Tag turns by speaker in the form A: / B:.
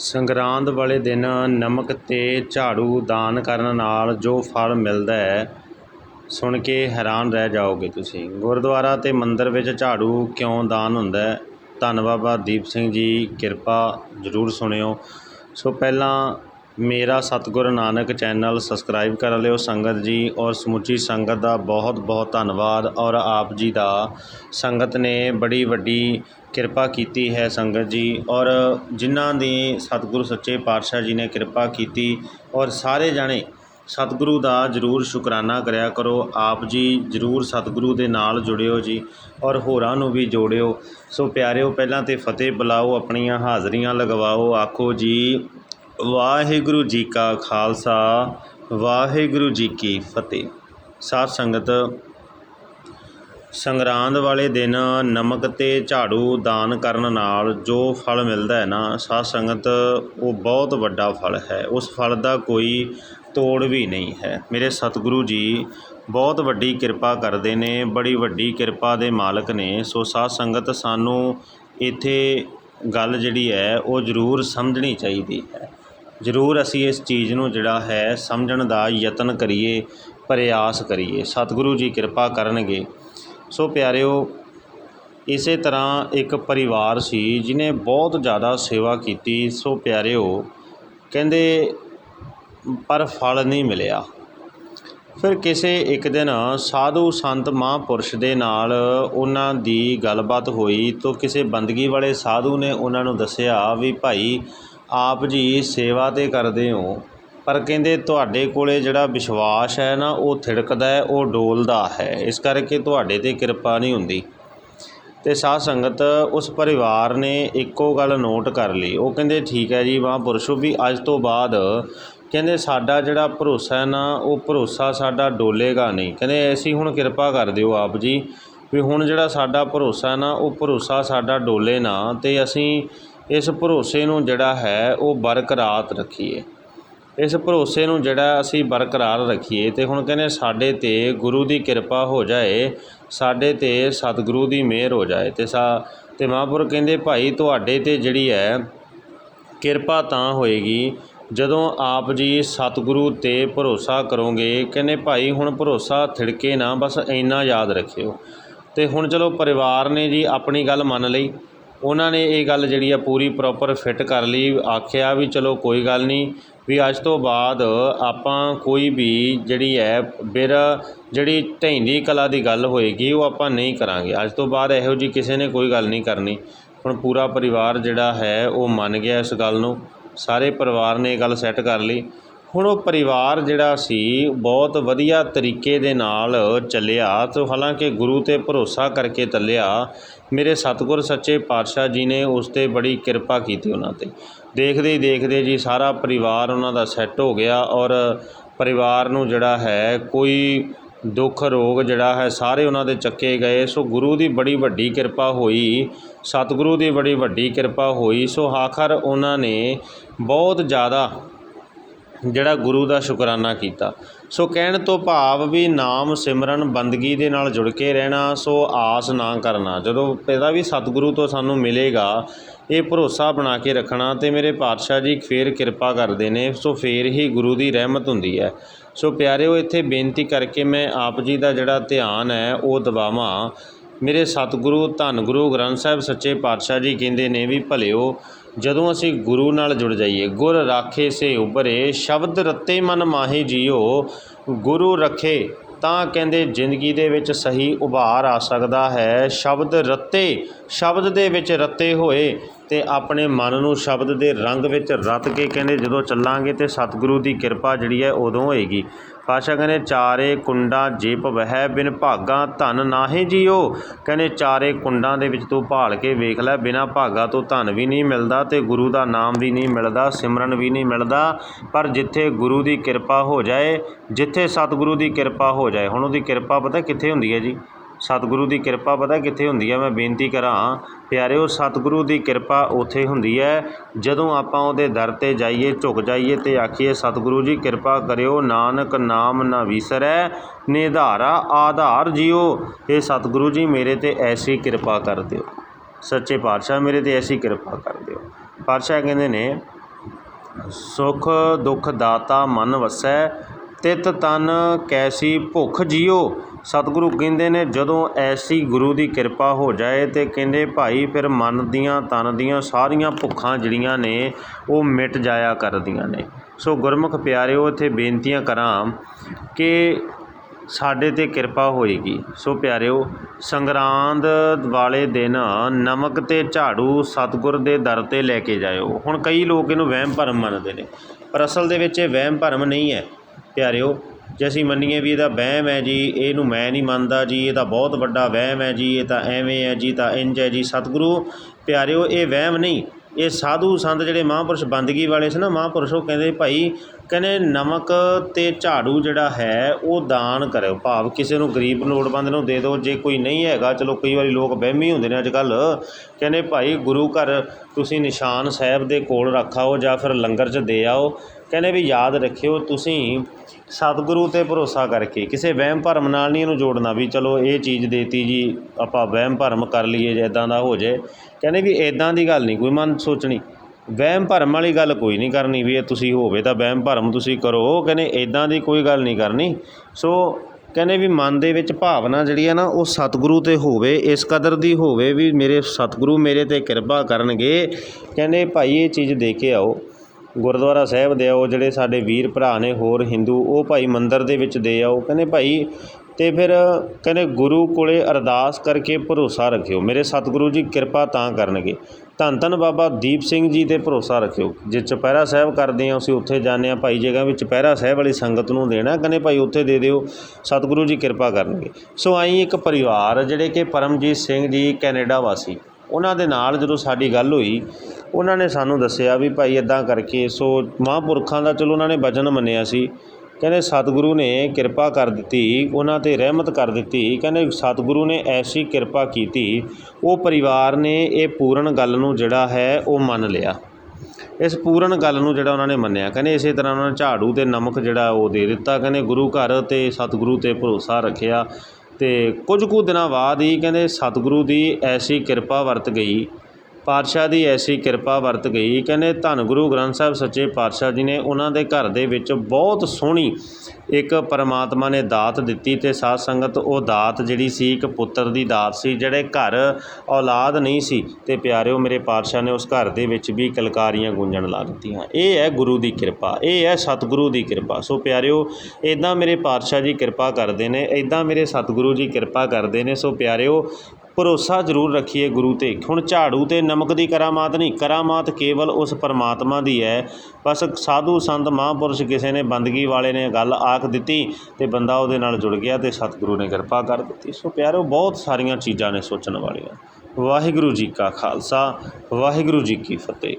A: ਸੰਗਰਾਂਦ ਵਾਲੇ ਦਿਨ ਨਮਕ ਅਤੇ ਝਾੜੂ ਦਾਨ ਕਰਨ ਨਾਲ ਜੋ ਫਲ ਮਿਲਦਾ ਹੈ, ਸੁਣ ਕੇ ਹੈਰਾਨ ਰਹਿ ਜਾਓਗੇ ਤੁਸੀਂ। ਗੁਰਦੁਆਰਾ ਅਤੇ ਮੰਦਰ ਵਿੱਚ ਝਾੜੂ ਕਿਉਂ ਦਾਨ ਹੁੰਦਾ ਹੈ? ਧੰਨ ਬਾਬਾ ਦੀਪ ਸਿੰਘ ਜੀ, ਕਿਰਪਾ ਜ਼ਰੂਰ ਸੁਣਿਓ। ਸੋ ਪਹਿਲਾਂ ਮੇਰਾ ਸਤਿਗੁਰ ਨਾਨਕ ਚੈਨਲ ਸਬਸਕ੍ਰਾਈਬ ਕਰ ਲਿਓ ਸੰਗਤ ਜੀ, ਔਰ ਸਮੁੱਚੀ ਸੰਗਤ ਦਾ ਬਹੁਤ ਬਹੁਤ ਧੰਨਵਾਦ, ਔਰ ਆਪ ਜੀ ਦਾ ਸੰਗਤ ਨੇ ਬੜੀ ਵੱਡੀ ਕਿਰਪਾ ਕੀਤੀ ਹੈ ਸੰਗਤ ਜੀ ਔਰ ਜਿਨ੍ਹਾਂ ਦੀ ਸਤਿਗੁਰੂ ਸੱਚੇ ਪਾਤਸ਼ਾਹ ਜੀ ਨੇ ਕਿਰਪਾ ਕੀਤੀ ਔਰ ਸਾਰੇ ਜਾਣੇ ਸਤਿਗੁਰੂ ਦਾ ਜ਼ਰੂਰ ਸ਼ੁਕਰਾਨਾ ਕਰਿਆ ਕਰੋ। ਆਪ ਜੀ ਜ਼ਰੂਰ ਸਤਿਗੁਰੂ ਦੇ ਨਾਲ ਜੁੜਿਓ ਜੀ ਔਰ ਹੋਰਾਂ ਨੂੰ ਵੀ ਜੋੜਿਓ। ਸੋ ਪਿਆਰਿਓ, ਪਹਿਲਾਂ ਤੇ ਫਤਿਹ ਬੁਲਾਓ, ਆਪਣੀਆਂ ਹਾਜ਼ਰੀਆਂ ਲਗਵਾਓ। ਆਖੋ ਜੀ, ਵਾਹਿਗੁਰੂ ਜੀ ਕਾ ਖਾਲਸਾ, ਵਾਹਿਗੁਰੂ ਜੀ ਕੀ ਫਤਿਹ। ਸਾਧ ਸੰਗਤ ਸੰਗਰਾਂਦ ਵਾਲੇ ਦਿਨ ਨਮਕ ਅਤੇ ਝਾੜੂ ਦਾਨ ਕਰਨ ਨਾਲ ਜੋ ਫਲ ਮਿਲਦਾ ਹੈ ਨਾ, ਸਾਧ ਸੰਗਤ ਉਹ ਬਹੁਤ ਵੱਡਾ ਫਲ ਹੈ। ਉਸ ਫਲ ਦਾ ਕੋਈ ਤੋੜ ਵੀ ਨਹੀਂ ਹੈ। ਮੇਰੇ ਸਤਿਗੁਰੂ ਜੀ, ਬਹੁਤ ਵੱਡੀ ਕਿਰਪਾ ਕਰਦੇ ਨੇ, ਬੜੀ ਵੱਡੀ ਕਿਰਪਾ ਦੇ ਮਾਲਕ ਨੇ। ਸੋ ਸਾਧ ਸੰਗਤ ਸਾਨੂੰ ਇੱਥੇ ਗੱਲ ਜਿਹੜੀ ਹੈ, ਉਹ ਜ਼ਰੂਰ ਸਮਝਣੀ ਚਾਹੀਦੀ ਹੈ। ਜ਼ਰੂਰ ਅਸੀਂ ਇਸ ਚੀਜ਼ ਨੂੰ ਜਿਹੜਾ ਹੈ, ਸਮਝਣ ਦਾ ਯਤਨ ਕਰੀਏ, ਪ੍ਰਯਾਸ ਕਰੀਏ। ਸਤਿਗੁਰੂ ਜੀ ਕਿਰਪਾ ਕਰਨਗੇ। ਸੋ ਪਿਆਰਿਓ, ਇਸੇ ਤਰ੍ਹਾਂ ਇੱਕ ਪਰਿਵਾਰ ਸੀ ਜਿਨੇ ਬਹੁਤ ਜ਼ਿਆਦਾ ਸੇਵਾ ਕੀਤੀ। ਸੋ ਪਿਆਰਿਓ, ਕਹਿੰਦੇ, ਪਰ ਫਲ ਨਹੀਂ ਮਿਲਿਆ। ਫਿਰ ਕਿਸੇ ਇੱਕ ਦਿਨ ਸਾਧੂ ਸੰਤ ਮਹਾਂਪੁਰਸ਼ ਦੇ ਨਾਲ ਉਹਨਾਂ ਦੀ ਗੱਲਬਾਤ ਹੋਈ ਤਾਂ ਕਿਸੇ ਬੰਦਗੀ ਵਾਲੇ ਸਾਧੂ ਨੇ ਉਹਨਾਂ ਨੂੰ ਦੱਸਿਆ ਵੀ ਭਾਈ, ਆਪ ਜੀ ਸੇਵਾ ਤੇ ਕਰਦੇ ਹੋ। ਪਰ ਕਹਿੰਦੇ ਤੁਹਾਡੇ ਕੋਲੇ ਜਿਹੜਾ ਵਿਸ਼ਵਾਸ ਹੈ ਨਾ, ਉਹ ਥਿੜਕਦਾ ਹੈ, ਉਹ ਡੋਲਦਾ ਹੈ। ਇਸ ਕਰਕੇ ਤੁਹਾਡੇ ਤੇ ਕਿਰਪਾ ਨਹੀਂ ਹੁੰਦੀ। ਤੇ ਸਾਧ ਸੰਗਤ, ਉਸ ਪਰਿਵਾਰ ਨੇ ਇੱਕੋ ਗੱਲ ਨੋਟ ਕਰ ਲਈ। ਉਹ ਕਹਿੰਦੇ, ਠੀਕ ਹੈ ਜੀ, ਮਹਾਂਪੁਰਸ਼ੋ ਵੀ ਅੱਜ ਤੋਂ ਬਾਅਦ ਕਹਿੰਦੇ ਸਾਡਾ ਜਿਹੜਾ ਭਰੋਸਾ ਹੈ ਨਾ, ਉਹ ਭਰੋਸਾ ਸਾਡਾ ਡੋਲੇਗਾ ਨਹੀਂ। ਕਹਿੰਦੇ, ਅਸੀਂ ਹੁਣ ਕਿਰਪਾ ਕਰ ਦਿਓ ਆਪ ਜੀ ਵੀ ਹੁਣ ਜਿਹੜਾ ਸਾਡਾ ਭਰੋਸਾ ਨਾ, ਉਹ ਭਰੋਸਾ ਸਾਡਾ ਡੋਲੇ ਨਾ ਤੇ ਅਸੀਂ ਇਸ ਭਰੋਸੇ ਨੂੰ ਜਿਹੜਾ ਹੈ, ਉਹ ਬਰਕਰਾਰ ਰੱਖੀਏ। ਇਸ ਭਰੋਸੇ ਨੂੰ ਜਿਹੜਾ ਅਸੀਂ ਬਰਕਰਾਰ ਰੱਖੀਏ ਤੇ ਹੁਣ ਕਹਿੰਦੇ ਸਾਡੇ ਤੇ ਗੁਰੂ ਦੀ ਕਿਰਪਾ ਹੋ ਜਾਏ, ਸਾਡੇ ਤੇ ਸਤਿਗੁਰੂ ਦੀ ਮਿਹਰ ਹੋ ਜਾਏ ਤੇ ਸਾ, ਤੇ ਮਹਾਂਪੁਰ ਕਹਿੰਦੇ ਭਾਈ ਤੁਹਾਡੇ ਤੇ ਜਿਹੜੀ ਹੈ ਕਿਰਪਾ ਤਾਂ ਹੋਏਗੀ, ਜਦੋਂ ਆਪ ਜੀ ਸਤਿਗੁਰੂ ਤੇ ਭਰੋਸਾ ਕਰੋਗੇ, ਕਹਿੰਦੇ ਭਾਈ ਹੁਣ ਭਰੋਸਾ ਥਿੜਕੇ ਨਾ, ਬਸ ਇੰਨਾ ਯਾਦ ਰੱਖਿਓ। ਤੇ ਹੁਣ ਚਲੋ ਪਰਿਵਾਰ ਨੇ ਜੀ ਆਪਣੀ ਗੱਲ ਮੰਨ ਲਈ, ਉਹਨਾਂ ਨੇ ਇਹ ਗੱਲ ਜਿਹੜੀ ਆ ਪੂਰੀ ਪ੍ਰੋਪਰ ਫਿੱਟ ਕਰ ਲਈ, ਆਖਿਆ ਵੀ ਚਲੋ ਕੋਈ ਗੱਲ ਨਹੀਂ ਵੀ ਅੱਜ ਤੋਂ ਬਾਅਦ ਆਪਾਂ ਕੋਈ ਵੀ ਜਿਹੜੀ ਹੈ ਬਿਰ ਜਿਹੜੀ ਢੈਂਦੀ ਕਲਾ ਦੀ ਗੱਲ ਹੋਏਗੀ, ਉਹ ਆਪਾਂ ਨਹੀਂ ਕਰਾਂਗੇ। ਅੱਜ ਤੋਂ ਬਾਅਦ ਇਹੋ ਜੀ ਕਿਸੇ ਨੇ ਕੋਈ ਗੱਲ ਨਹੀਂ ਕਰਨੀ। ਹੁਣ ਪੂਰਾ ਪਰਿਵਾਰ ਜਿਹੜਾ ਹੈ, ਉਹ ਮੰਨ ਗਿਆ ਇਸ ਗੱਲ ਨੂੰ। ਸਾਰੇ ਪਰਿਵਾਰ ਨੇ ਇਹ ਗੱਲ ਸੈੱਟ ਕਰ ਲਈ। ਹੁਣ ਉਹ ਪਰਿਵਾਰ ਜਿਹੜਾ ਸੀ, ਬਹੁਤ ਵਧੀਆ ਤਰੀਕੇ ਦੇ ਨਾਲ ਚੱਲਿਆ ਤੇ ਹਾਲਾਂਕਿ ਗੁਰੂ ਤੇ ਭਰੋਸਾ ਕਰਕੇ ਚੱਲਿਆ। ਮੇਰੇ ਸਤਿਗੁਰ ਸੱਚੇ ਪਾਤਸ਼ਾਹ ਜੀ ਨੇ ਉਸ ਤੇ ਬੜੀ ਕਿਰਪਾ ਕੀਤੀ ਉਹਨਾਂ ਤੇ। ਦੇਖਦੇ ਹੀ ਦੇਖਦੇ ਜੀ ਸਾਰਾ ਪਰਿਵਾਰ ਉਹਨਾਂ ਦਾ ਸੈੱਟ ਹੋ ਗਿਆ ਔਰ ਪਰਿਵਾਰ ਨੂੰ ਜਿਹੜਾ ਹੈ ਕੋਈ ਦੁੱਖ ਰੋਗ ਜਿਹੜਾ ਹੈ ਸਾਰੇ ਉਹਨਾਂ ਦੇ ਚੱਕੇ ਗਏ। ਸੋ ਗੁਰੂ ਦੀ ਬੜੀ ਵੱਡੀ ਕਿਰਪਾ ਹੋਈ, ਸਤਿਗੁਰੂ ਦੀ ਬੜੀ ਵੱਡੀ ਕਿਰਪਾ ਹੋਈ। ਸੋ ਆਖਰ ਉਹਨਾਂ ਨੇ ਬਹੁਤ ਜ਼ਿਆਦਾ ਜਿਹੜਾ ਗੁਰੂ ਦਾ ਸ਼ੁਕਰਾਨਾ ਕੀਤਾ। ਸੋ ਕਹਿਣ ਤੋਂ ਭਾਵ ਵੀ ਨਾਮ ਸਿਮਰਨ ਬੰਦਗੀ ਦੇ ਨਾਲ ਜੁੜ ਕੇ ਰਹਿਣਾ, ਸੋ ਆਸ ਨਾ ਕਰਨਾ। ਜਦੋਂ ਇਹਦਾ ਵੀ ਸਤਿਗੁਰੂ ਤੋਂ ਸਾਨੂੰ ਮਿਲੇਗਾ, ਇਹ ਭਰੋਸਾ ਬਣਾ ਕੇ ਰੱਖਣਾ ਤੇ ਮੇਰੇ ਪਾਤਸ਼ਾਹ ਜੀ ਫੇਰ ਕਿਰਪਾ ਕਰਦੇ ਨੇ, ਸੋ ਫੇਰ ਹੀ ਗੁਰੂ ਦੀ ਰਹਿਮਤ ਹੁੰਦੀ ਹੈ। ਸੋ ਪਿਆਰਿਓ, ਇੱਥੇ ਬੇਨਤੀ ਕਰਕੇ ਮੈਂ ਆਪ ਜੀ ਦਾ ਜਿਹੜਾ ਧਿਆਨ ਹੈ, ਉਹ ਦਵਾਵਾਂ। ਮੇਰੇ ਸਤਿਗੁਰੂ, ਧੰਨ ਗੁਰੂ ਗ੍ਰੰਥ ਸਾਹਿਬ ਸੱਚੇ ਪਾਤਸ਼ਾਹ ਜੀ ਕਹਿੰਦੇ ਨੇ ਵੀ ਭਲਿਓ ਜਦੋਂ ਅਸੀਂ ਗੁਰੂ ਨਾਲ ਜੁੜ ਜਾਈਏ, ਗੁਰ ਰਾਖੇ ਸੇ ਉਭਰੇ, ਸ਼ਬਦ ਰੱਤੇ ਮਨ ਮਾਹੀ ਜੀਓ, ਗੁਰੂ ਰੱਖੇ, ਤਾਂ ਕਹਿੰਦੇ ਜ਼ਿੰਦਗੀ ਦੇ ਵਿੱਚ ਸਹੀ ਉਭਾਰ ਆ ਸਕਦਾ ਹੈ। ਸ਼ਬਦ ਰੱਤੇ, ਸ਼ਬਦ ਦੇ ਵਿੱਚ ਰੱਤੇ ਹੋਏ ਤੇ ਆਪਣੇ ਮਨ ਨੂੰ ਸ਼ਬਦ ਦੇ ਰੰਗ ਵਿੱਚ ਰਤ ਕੇ ਕਹਿੰਦੇ ਜਦੋਂ ਚੱਲਾਂਗੇ ਤੇ ਸਤਿਗੁਰੂ ਦੀ ਕਿਰਪਾ ਜਿਹੜੀ ਹੈ ਉਦੋਂ ਹੋਏਗੀ। ਪਾਸ਼ਾ ਕਹਿੰਦੇ, ਚਾਰੇ ਕੁੰਡਾਂ ਜੇਪ ਵਹਿ ਬਿਨ ਭਾਗਾ ਧਨ ਨਾਹੀ ਜੀਓ। ਕਹਿੰਦੇ, ਚਾਰੇ ਕੁੰਡਾਂ ਦੇ ਵਿੱਚ ਤੂੰ ਭਾਲ ਕੇ ਵੇਖ ਲੈ, ਬਿਨਾ ਭਾਗਾ ਤੋਂ ਧਨ ਵੀ ਨਹੀਂ ਮਿਲਦਾ ਤੇ ਗੁਰੂ ਦਾ ਨਾਮ ਵੀ ਨਹੀਂ ਮਿਲਦਾ, ਸਿਮਰਨ ਵੀ ਨਹੀਂ ਮਿਲਦਾ। ਪਰ ਜਿੱਥੇ ਗੁਰੂ ਦੀ ਕਿਰਪਾ ਹੋ ਜਾਏ, ਜਿੱਥੇ ਸਤਿਗੁਰੂ ਦੀ ਕਿਰਪਾ ਹੋ ਜਾਏ, ਹੁਣ ਉਹਦੀ ਕਿਰਪਾ ਪਤਾ ਕਿੱਥੇ ਹੁੰਦੀ ਹੈ ਜੀ? ਸਤਿਗੁਰੂ ਦੀ ਕਿਰਪਾ ਪਤਾ ਕਿੱਥੇ ਹੁੰਦੀ ਹੈ ਮੈਂ ਬੇਨਤੀ ਕਰਾਂ, ਪਿਆਰਿਓ, ਸਤਿਗੁਰੂ ਦੀ ਕਿਰਪਾ ਉੱਥੇ ਹੁੰਦੀ ਹੈ ਜਦੋਂ ਆਪਾਂ ਉਹਦੇ ਦਰ ਤੇ ਜਾਈਏ, ਝੁਕ ਜਾਈਏ ਤੇ ਆਖੀਏ, ਸਤਿਗੁਰੂ ਜੀ, ਕਿਰਪਾ ਕਰਿਓ, ਨਾਨਕ ਨਾਮ ਨਾ ਵਿਸਰੈ, ਨਿਧਾਰਾ ਆਧਾਰ ਜਿਓ। ਇਹ ਸਤਿਗੁਰੂ ਜੀ, ਮੇਰੇ ਤੇ ਐਸੀ ਕਿਰਪਾ ਕਰ ਦਿਓ। ਸੱਚੇ ਪਾਤਸ਼ਾਹ, ਮੇਰੇ ਤੇ ਐਸੀ ਕਿਰਪਾ ਕਰ ਦਿਓ। ਪਾਤਸ਼ਾਹ ਕਹਿੰਦੇ ਨੇ, ਸੁਖ ਦੁਖ ਦਾਤਾ ਮਨ ਵਸੈ, ਤਿਤ ਤਨ ਕੈਸੀ ਭੁੱਖ ਜਿਉ ਸਤਿਗੁਰੂ ਕਹਿੰਦੇ ਨੇ, ਜਦੋਂ ਐਸੀ ਗੁਰੂ ਦੀ ਕਿਰਪਾ ਹੋ ਜਾਏ ਤੇ ਕਹਿੰਦੇ, ਭਾਈ, ਫਿਰ ਮਨ ਦੀਆਂ, ਤਨ ਦੀਆਂ ਸਾਰੀਆਂ ਭੁੱਖਾਂ ਜਿਹੜੀਆਂ ਨੇ, ਉਹ ਮਿਟ ਜਾਇਆ ਕਰਦੀਆਂ ਨੇ। ਸੋ ਗੁਰਮੁਖ ਪਿਆਰਿਓ, ਇੱਥੇ ਬੇਨਤੀਆਂ ਕਰਾਂ ਕਿ ਸਾਡੇ ਤੇ ਕਿਰਪਾ ਹੋਏਗੀ। ਸੋ ਪਿਆਰਿਓ, ਸੰਗਰਾਂਦ ਵਾਲੇ ਦਿਨ ਨਮਕ ਤੇ ਝਾੜੂ ਸਤਿਗੁਰ ਦੇ ਦਰ ਤੇ ਲੈ ਕੇ ਜਾਇਓ। ਹੁਣ ਕਈ ਲੋਕ ਇਹਨੂੰ ਵਹਿਮ ਭਰਮ ਮੰਨਦੇ ਨੇ, ਪਰ ਅਸਲ ਦੇ ਵਿੱਚ ਇਹ ਵਹਿਮ ਭਰਮ ਨਹੀਂ ਹੈ। ਪਿਆਰਿਓ ਜੇ ਅਸੀਂ ਮੰਨੀਏ ਵੀ ਇਹਦਾ ਵਹਿਮ ਹੈ ਜੀ, ਇਹਨੂੰ ਮੈਂ ਨਹੀਂ ਮੰਨਦਾ ਜੀ, ਇਹ ਤਾਂ ਬਹੁਤ ਵੱਡਾ ਵਹਿਮ ਹੈ ਜੀ, ਇਹ ਤਾਂ ਐਵੇਂ ਹੈ ਜੀ ਤਾਂ ਇੰਜ ਹੈ ਜੀ। ਸਤਿਗੁਰੂ, ਪਿਆਰਿਓ, ਇਹ ਵਹਿਮ ਨਹੀਂ। ਇਹ ਸਾਧੂ ਸੰਤ ਜਿਹੜੇ ਮਹਾਂਪੁਰਸ਼ ਬੰਦਗੀ ਵਾਲੇ ਸੀ ਨਾ, ਮਹਾਂਪੁਰਸ਼, ਉਹ ਕਹਿੰਦੇ, ਭਾਈ, ਕਹਿੰਦੇ ਨਮਕ ਤੇ ਝਾੜੂ ਜਿਹੜਾ ਹੈ, ਉਹ ਦਾਨ ਕਰਿਓ। ਭਾਵ ਕਿਸੇ ਨੂੰ ਗਰੀਬ ਲੋੜਵੰਦ ਨੂੰ ਦੇ ਦਿਓ। ਜੇ ਕੋਈ ਨਹੀਂ ਹੈਗਾ, ਚਲੋ ਕਈ ਵਾਰੀ ਲੋਕ ਵਹਿਮੀ ਹੁੰਦੇ ਨੇ ਅੱਜ ਕੱਲ ਕਹਿੰਦੇ, ਭਾਈ, ਗੁਰੂ ਘਰ ਤੁਸੀਂ ਨਿਸ਼ਾਨ ਸਾਹਿਬ ਦੇ ਕੋਲ ਰੱਖਾਓ ਜਾਂ ਫਿਰ ਲੰਗਰ 'ਚ ਦੇ ਆਓ। ਕਹਿੰਦੇ ਵੀ ਯਾਦ ਰੱਖਿਓ, ਤੁਸੀਂ ਸਤਿਗੁਰੂ ਤੇ ਭਰੋਸਾ ਕਰਕੇ, ਕਿਸੇ ਵਹਿਮ ਭਰਮ ਨਾਲ ਨਹੀਂ ਇਹਨੂੰ ਜੋੜਨਾ ਵੀ ਚਲੋ ਇਹ ਚੀਜ਼ ਦੇਤੀ ਜੀ, ਆਪਾਂ ਵਹਿਮ ਭਰਮ ਕਰ ਲਈਏ ਜੇ ਇਦਾਂ ਦਾ ਹੋ ਜੇ। ਕਹਿੰਦੇ ਵੀ ਇਦਾਂ ਦੀ ਗੱਲ ਨਹੀਂ, ਕੋਈ ਮਨ ਸੋਚਣੀ। ਵਹਿਮ ਭਰਮ ਵਾਲੀ ਗੱਲ ਕੋਈ ਨਹੀਂ ਕਰਨੀ ਵੀ ਇਹ ਤੁਸੀਂ ਹੋਵੇ ਤਾਂ ਵਹਿਮ ਭਰਮ ਤੁਸੀਂ ਕਰੋ ਕਹਿੰਦੇ ਇਦਾਂ ਦੀ ਕੋਈ ਗੱਲ ਨਹੀਂ ਕਰਨੀ। ਸੋ ਕਹਿੰਦੇ ਵੀ ਮਨ ਦੇ ਵਿੱਚ ਭਾਵਨਾ ਜਿਹੜੀ ਹੈ ਨਾ, ਉਹ ਸਤਿਗੁਰੂ ਤੇ ਹੋਵੇ, ਇਸ ਕਦਰ ਦੀ ਹੋਵੇ ਵੀ ਮੇਰੇ ਸਤਿਗੁਰੂ ਮੇਰੇ ਤੇ ਕਿਰਪਾ ਕਰਨਗੇ। ਕਹਿੰਦੇ ਭਾਈ ਇਹ ਚੀਜ਼ ਦੇ ਕੇ ਆਓ। ਗੁਰਦੁਆਰਾ ਸਾਹਿਬ ਦੇ ਆਓ, ਜਿਹੜੇ ਸਾਡੇ ਵੀਰ ਭਰਾ ਨੇ ਹੋਰ ਹਿੰਦੂ ਉਹ ਭਾਈ ਮੰਦਰ ਦੇ ਵਿੱਚ ਦੇ ਆਓ। ਕਹਿੰਦੇ ਭਾਈ ਅਤੇ ਫਿਰ ਕਹਿੰਦੇ ਗੁਰੂ ਕੋਲੇ ਅਰਦਾਸ ਕਰਕੇ ਭਰੋਸਾ ਰੱਖਿਓ। ਮੇਰੇ ਸਤਿਗੁਰੂ ਜੀ ਕਿਰਪਾ ਤਾਂ ਕਰਨਗੇ। ਧੰਨ ਧੰਨ ਬਾਬਾ ਦੀਪ ਸਿੰਘ ਜੀ ਤੇ ਭਰੋਸਾ ਰੱਖਿਓ। ਜੇ ਚੁਪਹਿਰਾ ਸਾਹਿਬ ਕਰਦੇ ਆ ਅਸੀਂ ਉੱਥੇ ਜਾਂਦੇ ਆ ਭਾਈ ਜਗ੍ਹਾ ਵਿੱਚ ਚੁਪਹਿਰਾ ਸਾਹਿਬ ਵਾਲੀ ਸੰਗਤ ਨੂੰ ਦੇਣਾ, ਕਹਿੰਦੇ ਭਾਈ ਉੱਥੇ ਦੇ ਦਿਓ, ਸਤਿਗੁਰੂ ਜੀ ਕਿਰਪਾ ਕਰਨਗੇ। ਸੋ ਆਈ ਇੱਕ ਪਰਿਵਾਰ, ਜਿਹੜੇ ਕਿ ਪਰਮਜੀਤ ਸਿੰਘ ਜੀ ਕੈਨੇਡਾ ਵਾਸੀ। ਉਹਨਾਂ ਦੇ ਨਾਲ ਜਦੋਂ ਸਾਡੀ ਗੱਲ ਹੋਈ, ਉਹਨਾਂ ਨੇ ਸਾਨੂੰ ਦੱਸਿਆ ਵੀ ਭਾਈ ਇਦਾਂ ਕਰਕੇ, ਸੋ ਮਹਾਂਪੁਰਖਾਂ ਦਾ ਚਲੋ ਉਹਨਾਂ ਨੇ ਵਚਨ ਮੰਨਿਆ ਸੀ। ਕਹਿੰਦੇ ਸਤਿਗੁਰੂ ਨੇ ਕਿਰਪਾ ਕਰ ਦਿੱਤੀ, ਉਹਨਾਂ ਤੇ ਰਹਿਮਤ ਕਰ ਦਿੱਤੀ। ਕਹਿੰਦੇ ਸਤਿਗੁਰੂ ਨੇ ਐਸੀ ਕਿਰਪਾ ਕੀਤੀ, ਉਹ ਪਰਿਵਾਰ ਨੇ ਇਹ ਪੂਰਨ ਗੱਲ ਨੂੰ ਜਿਹੜਾ ਹੈ ਉਹ ਮੰਨ ਲਿਆ। ਇਸ ਪੂਰਨ ਗੱਲ ਨੂੰ ਜਿਹੜਾ ਉਹਨਾਂ ਨੇ ਮੰਨਿਆ, ਕਹਿੰਦੇ ਇਸੇ ਤਰ੍ਹਾਂ ਉਹਨਾਂ ਨੇ ਝਾੜੂ ਤੇ ਨਮਕ ਜਿਹੜਾ ਉਹ ਦੇ ਦਿੱਤਾ। ਕਹਿੰਦੇ ਗੁਰੂ ਘਰ ਤੇ ਸਤਿਗੁਰੂ ਤੇ ਭਰੋਸਾ ਰੱਖਿਆ। ਅਤੇ ਕੁਝ ਕੁ ਦਿਨਾਂ ਬਾਅਦ ਹੀ ਕਹਿੰਦੇ ਸਤਿਗੁਰੂ ਦੀ ਐਸੀ ਕਿਰਪਾ ਵਰਤ ਗਈ ਪਾਤਸ਼ਾਹ ਦੀ ਐਸੀ ਕਿਰਪਾ ਵਰਤ ਗਈ। ਕਹਿੰਦੇ, ਧੰਨ ਗੁਰੂ ਗ੍ਰੰਥ ਸਾਹਿਬ ਸੱਚੇ ਪਾਤਸ਼ਾਹ ਜੀ ਨੇ ਉਹਨਾਂ ਦੇ ਘਰ ਦੇ ਵਿੱਚ ਬਹੁਤ ਸੋਹਣੀ ਇੱਕ ਪਰਮਾਤਮਾ ਨੇ ਦਾਤ ਦਿੱਤੀ ਤੇ ਸਾਧ ਸੰਗਤ ਉਹ ਦਾਤ ਜਿਹੜੀ ਸੀ, ਇੱਕ ਪੁੱਤਰ ਦੀ ਦਾਤ ਸੀ, ਜਿਹੜੇ ਘਰ ਔਲਾਦ ਨਹੀਂ ਸੀ ਤੇ ਪਿਆਰਿਓ ਮੇਰੇ ਪਾਤਸ਼ਾਹ ਨੇ ਉਸ ਘਰ ਦੇ ਵਿੱਚ ਵੀ ਕਲਕਾਰੀਆਂ ਗੂੰਜਣ ਲਾ ਦਿੱਤੀਆਂ। ਇਹ ਹੈ ਗੁਰੂ ਦੀ ਕਿਰਪਾ, ਇਹ ਹੈ ਸਤਿਗੁਰੂ ਦੀ ਕਿਰਪਾ। ਸੋ ਪਿਆਰਿਓ ਇਦਾਂ ਮੇਰੇ ਪਾਤਸ਼ਾਹ ਜੀ ਕਿਰਪਾ ਕਰਦੇ ਨੇ ਇਦਾਂ ਮੇਰੇ ਸਤਿਗੁਰੂ ਜੀ ਕਿਰਪਾ ਕਰਦੇ ਨੇ। ਸੋ ਪਿਆਰਿਓ ਭਰੋਸਾ ਜ਼ਰੂਰ ਰੱਖੀਏ ਗੁਰੂ ਤੇ। ਹੁਣ ਝਾੜੂ ਅਤੇ ਨਮਕ ਦੀ ਕਰਾਮਾਤ ਨਹੀਂ। ਕਰਾਮਾਤ ਕੇਵਲ ਉਸ ਪਰਮਾਤਮਾ ਦੀ ਹੈ। ਬਸ ਸਾਧੂ ਸੰਤ ਮਹਾਂਪੁਰਸ਼ ਕਿਸੇ ਨੇ ਬੰਦਗੀ ਵਾਲੇ ਨੇ ਗੱਲ ਆਖ ਦਿੱਤੀ ਅਤੇ ਬੰਦਾ ਉਹਦੇ ਨਾਲ ਜੁੜ ਗਿਆ ਅਤੇ ਸਤਿਗੁਰੂ ਨੇ ਕਿਰਪਾ ਕਰ ਦਿੱਤੀ। ਸੋ ਪਿਆਰੋ, ਬਹੁਤ ਸਾਰੀਆਂ ਚੀਜ਼ਾਂ ਨੇ ਸੋਚਣ ਵਾਲੀਆਂ। ਵਾਹਿਗੁਰੂ ਜੀ ਕਾ ਖਾਲਸਾ, ਵਾਹਿਗੁਰੂ ਜੀ ਕੀ ਫਤਿਹ।